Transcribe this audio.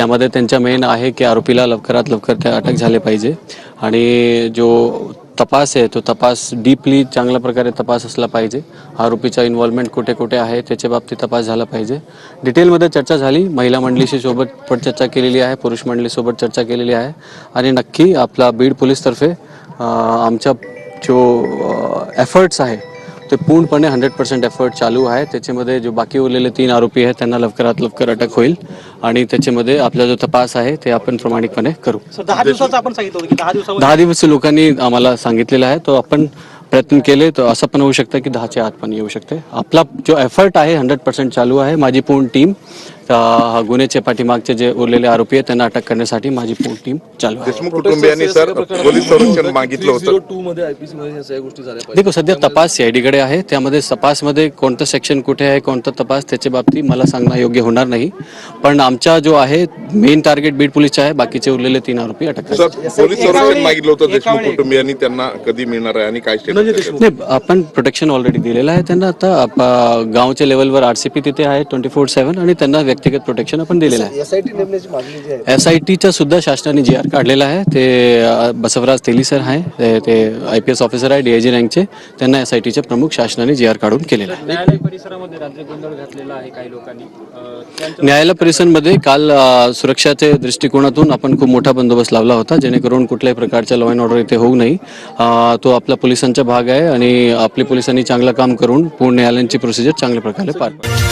त्यामध्ये त्यांच्या मेन आहे की आरोपीला लवकरात लवकर त्या अटक झाले पाहिजे. आणि जो तपास आहे तो तपास डीपली चांगल्या प्रकारे तपास असला पाहिजे. आरोपीचा इन्व्हॉल्वमेंट कुठे कुठे आहे त्याच्या बाबतीत तपास झाला पाहिजे. डिटेलमध्ये चर्चा झाली. महिला मंडळीशी सोबत पण चर्चा केलेली आहे पुरुष मंडळीसोबत चर्चा केलेली आहे. आणि नक्की आपला बीड पोलीसतर्फे आमच्या जो एफर्ट्स आहे ते पूर्णपणे हंड्रेड पर्सेंट एफर्ट चालू आहे. त्याच्यामध्ये जो बाकी उरलेले तीन आरोपी आहेत त्यांना लवकरात लवकर अटक होईल आणि त्याच्यामध्ये आपला जो तपास आहे ते आपण प्रामाणिकपणे करू. दहा दिवसाचं आपण सांगितलं होतं की दहा दिवसामध्ये दहा दिवस लोकांनी आम्हाला सांगितलेलं आहे. तो आपण प्रयत्न केले तर असं पण होऊ शकतं की दहाच्या आत पण येऊ शकते. आपला जो एफर्ट आहे हंड्रेड पर्सेंट चालू आहे. माझी पूर्ण टीम गुन्ह्याचे पाठीमागचे जे उरलेले आरोपी आहेत त्यांना अटक करण्यासाठी माझी पूर्ण टीम चालू आहे. देशमुख कुटुंबियांनी सर पोलीस संरक्षण मागितलं होतं. टू मध्ये आयपीसी मध्ये ह्या सगळ्या गोष्टी झाल्या देखो सध्या तपास सीआयडी कडे आहे. त्यामध्ये तपासमध्ये कोणतं सेक्शन कुठे आहे कोणतं तपास त्याच्या बाबतीत मला सांगणं योग्य होणार नाही. पण आमचा जो आहे मेन टार्गेट बीड पोलीसचा आहे. बाकीचे उरलेले तीन आरोपी अटक. पोलीस संरक्षण मागितलं होतं देशमुख कुटुंबियांनी त्यांना कधी मिळणार आहे आणि काय? नाही आपण प्रोटेक्शन ऑलरेडी दिलेलं आहे त्यांना. आता गावच्या लेवलवर आरसीपी तिथे आहे ट्वेंटी फोर सेव्हन आणि त्यांना व्यक्तिगत प्रोटेक्शन आपण दिलेलं आहे. एसआयटी नेमण्याची मागणी जी आहे. एस आय टीचा सुद्धा शासनाने जी आर काढलेला आहे ते अ, बसवराज तेली सर आहे ते- ते आय पी एस ऑफिसर आहे डीआयजी रँकचे त्यांना एस आय टीचे प्रमुख शासनाने जी आर काढून केलेला आहे. न्यायालय परिसरामध्ये राज्य गोंधळ घातलेला आहे काही लोकांनी. अं, न्यायालय परिसरमध्ये काल अ, सुरक्षाच्या दृष्टिकोनातून आपण खूप मोठा बंदोबस्त लावला होता जेणेकरून कुठल्याही प्रकारच्या लॉ अँड ऑर्डर इथे होऊ नये. अ, तो आपला पोलिसांचा भाग आहे आणि आपले पोलिसांनी चांगलं काम करून पूर्ण न्यायालयांची प्रोसिजर चांगल्या प्रकारे पार पाडली